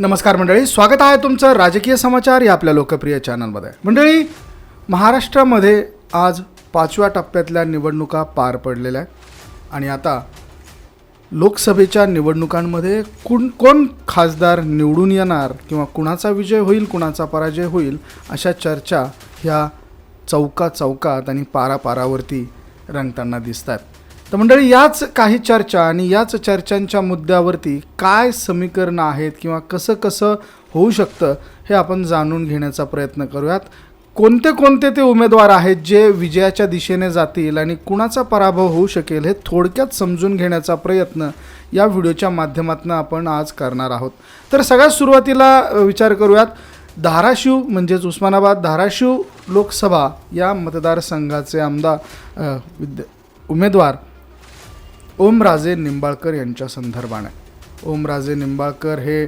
नमस्कार मंडळी स्वागत आहे तुमचं राजकीय समाचार या आपल्या लोकप्रिय चॅनलमध्ये मंडळी महाराष्ट्रामध्ये आज पाचव्या टप्प्यातल्या निवडणुका पार पडलेल्या आहेत. आणि आता लोकसभेच्या निवडणुकांमध्ये कोण कोण खासदार निवडून येणार किंवा कुणाचा विजय होईल कुणाचा पराजय होईल अशा चर्चा ह्या चौका चौकात आणि पारापारावरती रंगताना दिसत आहेत तर मंडळी याच काही चर्चा आणि याच चर्चांच्या मुद्द्यावरती काय समीकरणं आहेत किंवा कसं कसं होऊ शकतं हे आपण जाणून घेण्याचा प्रयत्न करूयात. कोणते कोणते ते उमेदवार आहेत जे विजयाच्या दिशेने जातील आणि कुणाचा पराभव होऊ शकेल हे थोडक्यात समजून घेण्याचा प्रयत्न या व्हिडिओच्या माध्यमातून आपण आज करणार आहोत. तर सगळ्यात सुरुवातीला विचार करूयात. धाराशिव म्हणजेच उस्मानाबाद धाराशिव लोकसभा या मतदारसंघाचे आमदार विद्या विद्य उमेदवार ओमराजे निंबाळकर यांच्या संदर्भाने. ओमराजे निंबाळकर हे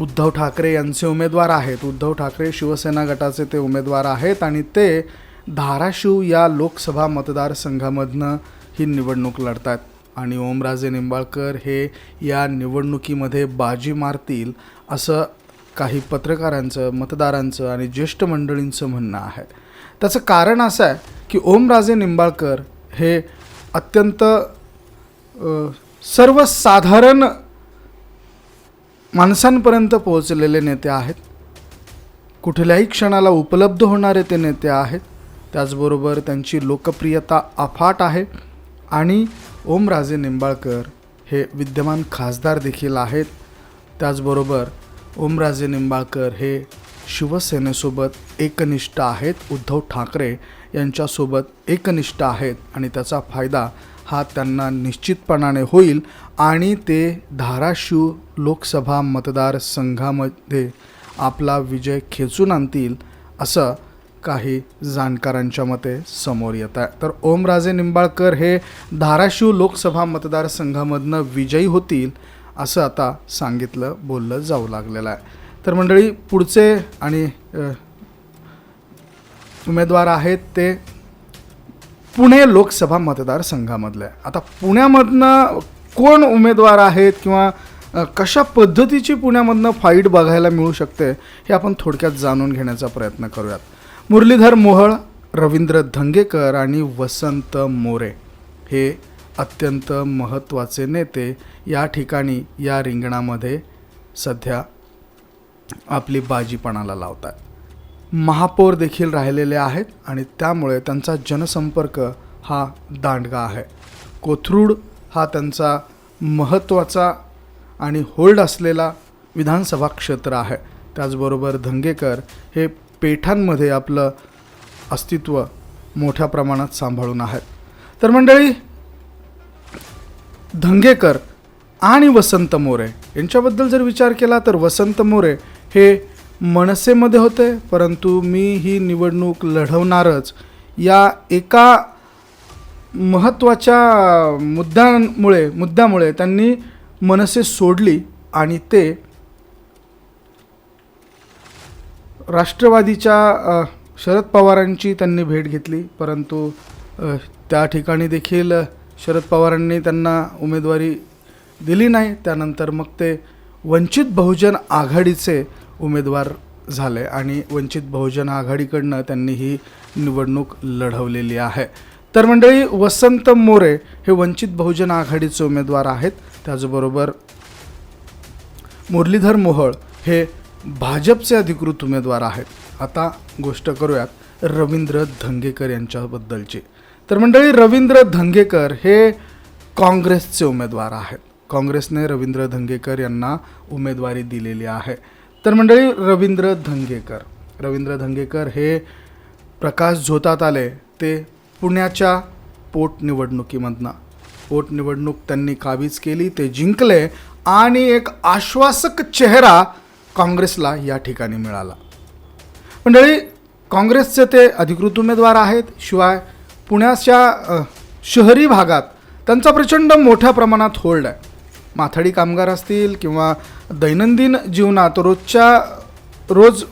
उद्धव ठाकरे यांचे उमेदवार आहेत. उद्धव ठाकरे शिवसेना गटाचे ते उमेदवार आहेत आणि ते धाराशिव या लोकसभा मतदारसंघामधनं ही निवडणूक लढतात आणि ओमराजे निंबाळकर हे या निवडणुकीमध्ये बाजी मारतील असं काही पत्रकारांचं मतदारांचं आणि ज्येष्ठ मंडळींचं म्हणणं आहे. त्याचं कारण असं आहे की ओमराजे निंबाळकर हे अत्यंत सर्वसाधारण माणसांपर्यंत पोहोचलेले नेते आहेत. कुठल्याही क्षणाला उपलब्ध होणारे ते नेते आहेत. त्याचबरोबर त्यांची लोकप्रियता अफाट आहे. आणि ओमराजे निंबाळकर हे विद्यमान खासदार देखील आहेत. त्याचबरोबर ओमराजे निंबाळकर हे शिवसेनेसोबत एकनिष्ठ आहेत. उद्धव ठाकरे यांच्यासोबत एकनिष्ठ आहेत. आणि त्याचा फायदा हा त्यांना निश्चितपणाने होईल आणि ते धाराशिव लोकसभा मतदारसंघामध्ये आपला विजय खेचून आणतील असं काही जाणकारांच्या मते समोर येत आहे. तर ओमराजे निंबाळकर हे धाराशिव लोकसभा मतदारसंघामधनं विजयी होतील असं आता सांगितलं बोललं जाऊ लागलेलं आहे. तर मंडळी पुढचे आणि उमेदवार आहेत ते पुणे लोकसभा मतदारसंघामधले. आता पुण्यामधनं कोण उमेदवार आहेत किंवा कशा पद्धतीची पुण्यामधनं फाईट बघायला मिळू शकते हे आपण थोडक्यात जाणून घेण्याचा प्रयत्न करूयात. मुरलीधर मोहळ रवींद्र धंगेकर आणि वसंत मोरे हे अत्यंत महत्त्वाचे नेते या ठिकाणी या रिंगणामध्ये सध्या आपली बाजीपणाला लावतात महापौर देखील राहिलेले आहेत आणि त्यामुळे त्यांचा जनसंपर्क हा दांडगा आहे. कोथरूड हा त्यांचा महत्त्वाचा आणि होल्ड असलेला विधानसभा क्षेत्र आहे. त्याचबरोबर धंगेकर हे पेठांमध्ये आपलं अस्तित्व मोठ्या प्रमाणात सांभाळून आहेत. तर मंडळी धंगेकर आणि वसंत मोरे यांच्याबद्दल जर विचार केला तर वसंत मोरे हे मनसेमध्ये होते परंतु मी ही निवडणूक लढवणारच. या एका महत्त्वाच्या मुद्द्यांमुळे मुद्द्यामुळे त्यांनी मनसे सोडली आणि ते राष्ट्रवादीच्या शरद पवारांची त्यांनी भेट घेतली. परंतु त्या ठिकाणी देखील शरद पवारांनी त्यांना उमेदवारी दिली नाही. त्यानंतर मग ते वंचित बहुजन आघाडीचे उमेदवार झाले आणि वंचित बहुजन आघाडीकडनं त्यांनी ही निवडणूक लढवलेली आहे. तर मंडळी वसंत मोरे हे वंचित बहुजन आघाडीचे उमेदवार आहेत. त्याचबरोबर मुरलीधर मोहोळ हे भाजपचे अधिकृत उमेदवार आहेत. आता गोष्ट करूयात रवींद्र धंगेकर यांच्याबद्दलची. तर मंडळी रवींद्र धंगेकर हे काँग्रेसचे उमेदवार आहेत. काँग्रेसने रवींद्र धंगेकर यांना उमेदवारी दिलेली आहे. तर मंडळी रवींद्र धंगेकर. रवींद्र धंगेकर हे प्रकाश झोतात आले. ते पुण्याच्या पोटनिवडणुकीमधनं पोटनिवडणूक त्यांनी काबीज केली ते जिंकले आणि एक आश्वासक चेहरा काँग्रेसला या ठिकाणी मिळाला. मंडळी काँग्रेसचे ते अधिकृत उमेदवार आहेत. शिवाय पुण्याच्या शहरी भागात त्यांचा प्रचंड मोठ्या प्रमाणात होल्ड आहे. माथाडी कामगार असतील किंवा दैनंदिन जीवनात रोजच्या रोज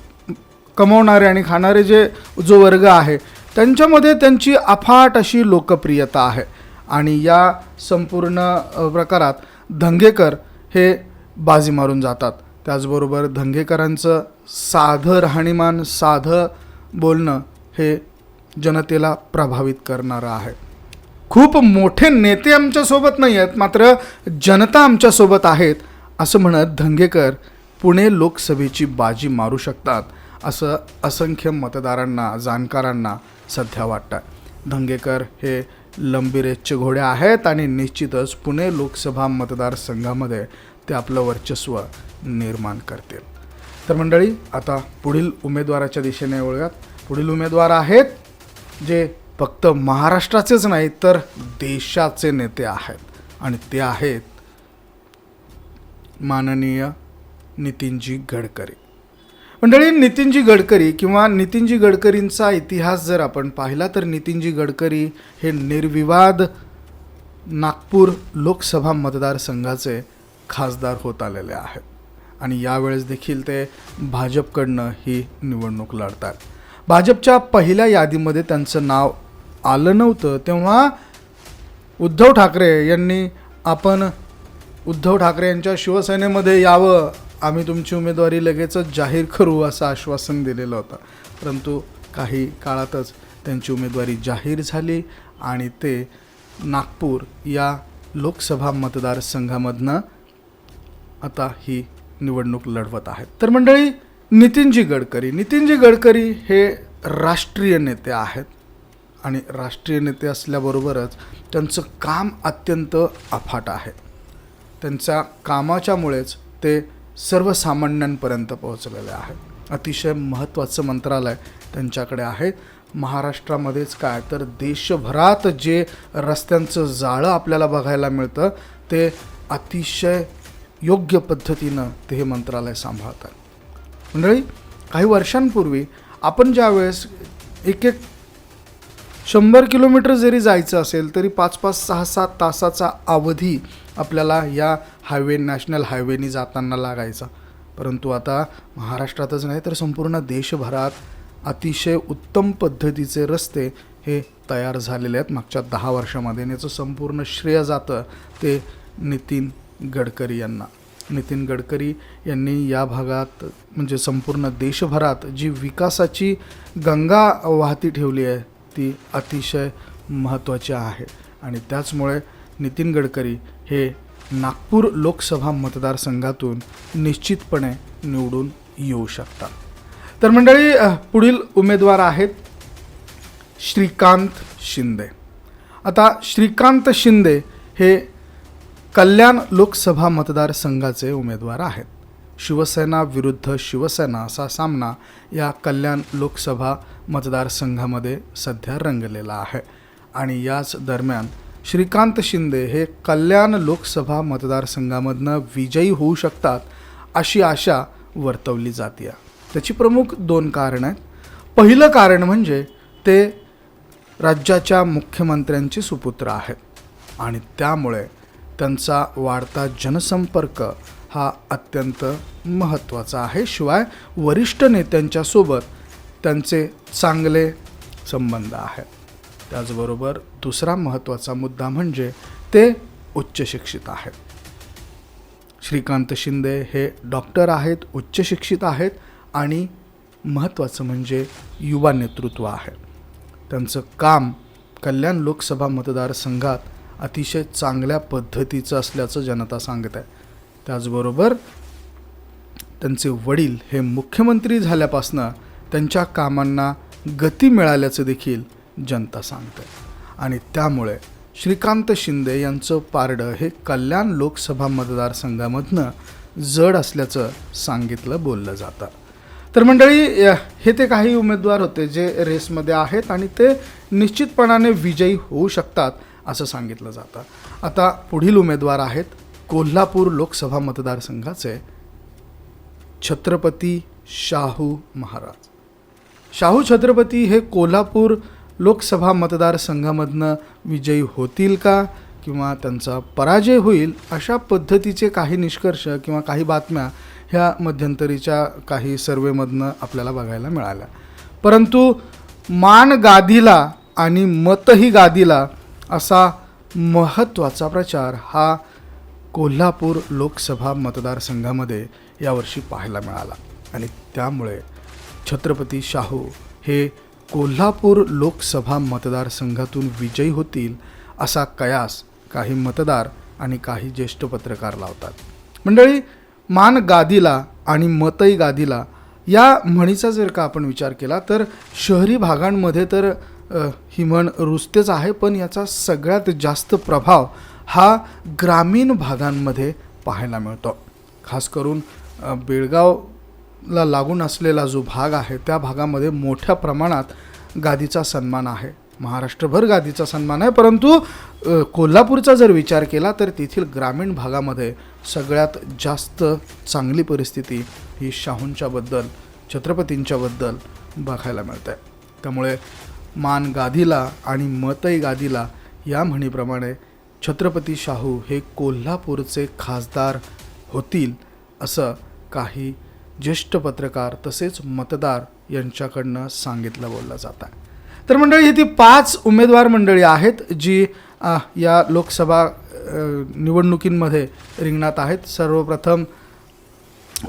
कमवणारे आणि खाणारे जे जो वर्ग आहे त्यांच्यामध्ये त्यांची अफाट अशी लोकप्रियता आहे. आणि या संपूर्ण प्रकारात धंगेकर हे बाजी मारून जातात. त्याचबरोबर धंगेकरांचं साधं राहणीमान साधं बोलणं हे जनतेला प्रभावित करणारं आहे. खूप मोठे नेते आमच्यासोबत नाही आहेत मात्र जनता आमच्यासोबत आहेत असं म्हणत धंगेकर पुणे लोकसभेची बाजी मारू शकतात असं असंख्य मतदारांना जाणकारांना सध्या वाटतं धंगेकर हे लंबीरेजचे घोडे आहेत आणि निश्चितच पुणे लोकसभा मतदारसंघामध्ये ते आपलं वर्चस्व निर्माण करतील. तर मंडळी आता पुढील उमेदवाराच्या दिशेने वळूयात. पुढील उमेदवार आहेत जे फक्त महाराष्ट्राचेच नाही तर देशाचे नेते आहेत. आणि ते आहेत माननीय नितीनजी गडकरी. मंडळी नितीनजी गडकरी किंवा नितीनजी गडकरींचा इतिहास जर आपण पाहिला तर नितीनजी गडकरी हे निर्विवाद नागपूर लोकसभा मतदारसंघाचे खासदार होत आलेले आहेत. आणि यावेळेस देखील ते भाजपकडनं ही निवडणूक लढतात. भाजपच्या पहिल्या यादीमध्ये त्यांचं नाव आलं नव्हतं तेव्हा उद्धव ठाकरे यांनी आपण उद्धव ठाकरे यांच्या शिवसेनेमध्ये यावं आम्ही तुमची उमेदवारी लगेचच जाहीर करू असं आश्वासन दिलेलं होतं. परंतु काही काळातच त्यांची उमेदवारी जाहीर झाली आणि ते नागपूर या लोकसभा मतदारसंघामधनं आता ही निवडणूक लढवत आहेत. तर मंडळी नितीनजी गडकरी नितीनजी गडकरी हे राष्ट्रीय नेते आहेत. आणि राष्ट्रीय नेते असल्याबरोबरच त्यांचं काम अत्यंत अफाट आहे. त्यांच्या कामाच्यामुळेच ते सर्वसामान्यांपर्यंत पोहोचलेले आहे. अतिशय महत्त्वाचं मंत्रालय त्यांच्याकडे आहे. महाराष्ट्रामध्येच काय तर देशभरात जे रस्त्यांचं जाळं आपल्याला बघायला मिळतं ते अतिशय योग्य पद्धतीनं ते हे मंत्रालय सांभाळतात. मंडळी काही वर्षांपूर्वी आपण ज्यावेळेस एक एक शंभर किलोमीटर जरी जायचं असेल तरी पाच पाच सहा सात तासाचा अवधी आपल्याला या हायवे नॅशनल हायवेनी जाताना लागायचा. परंतु आता महाराष्ट्रातच नाही तर संपूर्ण देशभरात अतिशय उत्तम पद्धतीचे रस्ते हे तयार झालेले आहेत. मागच्या दहा वर्षामध्ये याचं संपूर्ण श्रेय जातं ते नितीन गडकरी यांना. नितीन गडकरी यांनी या भागात म्हणजे संपूर्ण देशभरात जी विकासाची गंगा वाहती ठेवली आहे ती अतिशय महत्त्वाची आहे. आणि त्याचमुळे नितीन गडकरी हे नागपूर लोकसभा मतदारसंघातून निश्चितपणे निवडून येऊ शकतात. तर मंडळी पुढील उमेदवार आहेत श्रीकांत शिंदे. आता श्रीकांत शिंदे हे कल्याण लोकसभा मतदारसंघाचे उमेदवार आहेत. शिवसेना विरुद्ध शिवसेना असा सामना या कल्याण लोकसभा मतदारसंघामध्ये सध्या रंगलेला आहे. आणि याच दरम्यान श्रीकांत शिंदे हे कल्याण लोकसभा मतदारसंघामधनं विजयी होऊ शकतात अशी आशा वर्तवली जाते त्याची प्रमुख दोन कारणं आहेत. पहिलं कारण म्हणजे ते राज्याच्या मुख्यमंत्र्यांचे सुपुत्र आहेत. आणि त्यामुळे त्यांचा वाढता जनसंपर्क हा अत्यंत महत्त्वाचा आहे. शिवाय वरिष्ठ नेत्यांच्या सोबत त्यांचे चांगले संबंध आहेत. त्याचबरोबर दुसरा महत्त्वाचा मुद्दा म्हणजे ते उच्च शिक्षित आहेत. श्रीकांत शिंदे हे डॉक्टर आहेत उच्च शिक्षित आहेत आणि महत्त्वाचं म्हणजे युवा नेतृत्व आहे. त्यांचं काम कल्याण लोकसभा मतदारसंघात अतिशय चांगल्या पद्धतीचं असल्याचं जनता सांगत आहे. त्याचबरोबर त्यांचे वडील हे मुख्यमंत्री झाल्यापासनं त्यांच्या कामांना गती मिळाल्याचं देखील जनता सांगते आणि त्यामुळे श्रीकांत शिंदे यांचं पारडं हे कल्याण लोकसभा मतदारसंघामधनं जड असल्याचं सांगितलं बोललं जातं. तर मंडळी हे ते काही उमेदवार होते जे रेसमध्ये आहेत आणि ते निश्चितपणाने विजयी होऊ शकतात असं सांगितलं जातं. आता पुढील उमेदवार आहेत कोल्हापूर लोकसभा मतदारसंघाचे छत्रपती शाहू महाराज. शाहू छत्रपती हे कोल्हापूर लोकसभा मतदारसंघामधनं विजयी होतील का? किंवा त्यांचा पराजय होईल? अशा पद्धतीचे काही निष्कर्ष किंवा काही बातम्या ह्या मध्यंतरीच्या काही सर्वेमधनं आपल्याला बघायला मिळाल्या. परंतु मान गादीला आणि मतही गादीला असा महत्त्वाचा प्रचार हा कोल्हापूर लोकसभा मतदारसंघामध्ये यावर्षी पाहायला मिळाला. आणि त्यामुळे छत्रपती शाहू हे कोल्हापूर लोकसभा मतदारसंघातून विजयी होतील असा कयास काही मतदार आणि काही ज्येष्ठ पत्रकार लावतात. मंडळी मान गादीला आणि मतई गादीला या म्हणीचा जर का आपण विचार केला तर शहरी भागांमध्ये तर ही म्हण रुजतेच आहे पण याचा सगळ्यात जास्त प्रभाव हा ग्रामीण भागांमध्ये पाहायला मिळतो. खास करून बेळगावला लागून असलेला जो भाग आहे त्या भागामध्ये मोठ्या प्रमाणात गादीचा सन्मान आहे. महाराष्ट्रभर गादीचा सन्मान आहे परंतु कोल्हापूरचा जर विचार केला तर तेथील ग्रामीण भागामध्ये सगळ्यात जास्त चांगली परिस्थिती ही शाहूंच्याबद्दल छत्रपतींच्याबद्दल बघायला मिळते. त्यामुळे मान गादीला आणि मतई गादीला या म्हणीप्रमाणे छत्रपती शाहू हे कोल्हापूरचे खासदार होतील असं काही ज्येष्ठ पत्रकार तसेच मतदार यांच्याकडनं सांगितलं बोललं जात आहे. तर मंडळी ही ती पाच उमेदवार मंडळी आहेत जी आ, या लोकसभा निवडणुकींमध्ये रिंगणात आहेत. सर्वप्रथम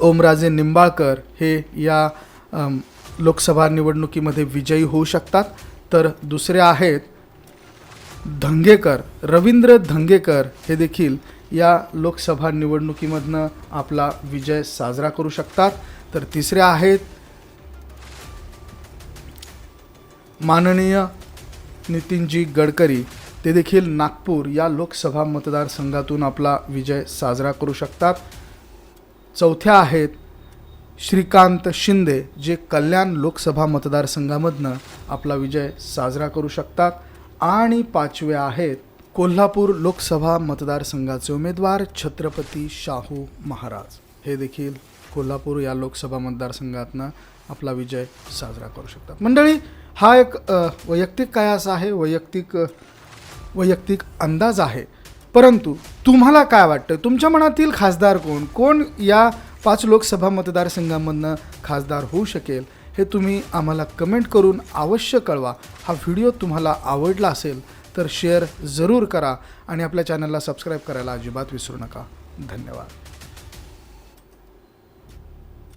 ओमराजे निंबाळकर हे या लोकसभा निवडणुकीमध्ये विजयी होऊ शकतात. तर दुसरे आहेत धंगेकर रवींद्र धंगेकर हे देखील या लोकसभा निवडणुकीमधनं आपला विजय साजरा करू शकतात. तर तिसरे आहेत माननीय नितीनजी गडकरी. ते देखील नागपूर या लोकसभा मतदारसंघातून आपला विजय साजरा करू शकतात. चौथ्या आहेत श्रीकांत शिंदे जे कल्याण लोकसभा मतदारसंघामधनं आपला विजय साजरा करू शकतात. आणि पाचवे आहेत कोल्हापूर लोकसभा मतदारसंघाचे उमेदवार छत्रपती शाहू महाराज. हे देखील कोल्हापूर या लोकसभा मतदारसंघातनं आपला विजय साजरा करू शकतात. मंडळी हा एक वैयक्तिक वैयक्तिक कयास आहे वैयक्तिक वैयक्तिक अंदाज आहे. परंतु तुम्हाला काय वाटतं? तुमच्या मनातील खासदार कोण? कोण या पाच लोकसभा मतदारसंघामधनं खासदार होऊ शकेल? हे तुम्ही आम्हाला कमेंट करून अवश्य कळवा. हा व्हिडिओ तुम्हाला आवडला असेल तर शेअर जरूर करा आणि आपल्या चॅनलला सबस्क्राईब करायला अजिबात विसरू नका. धन्यवाद.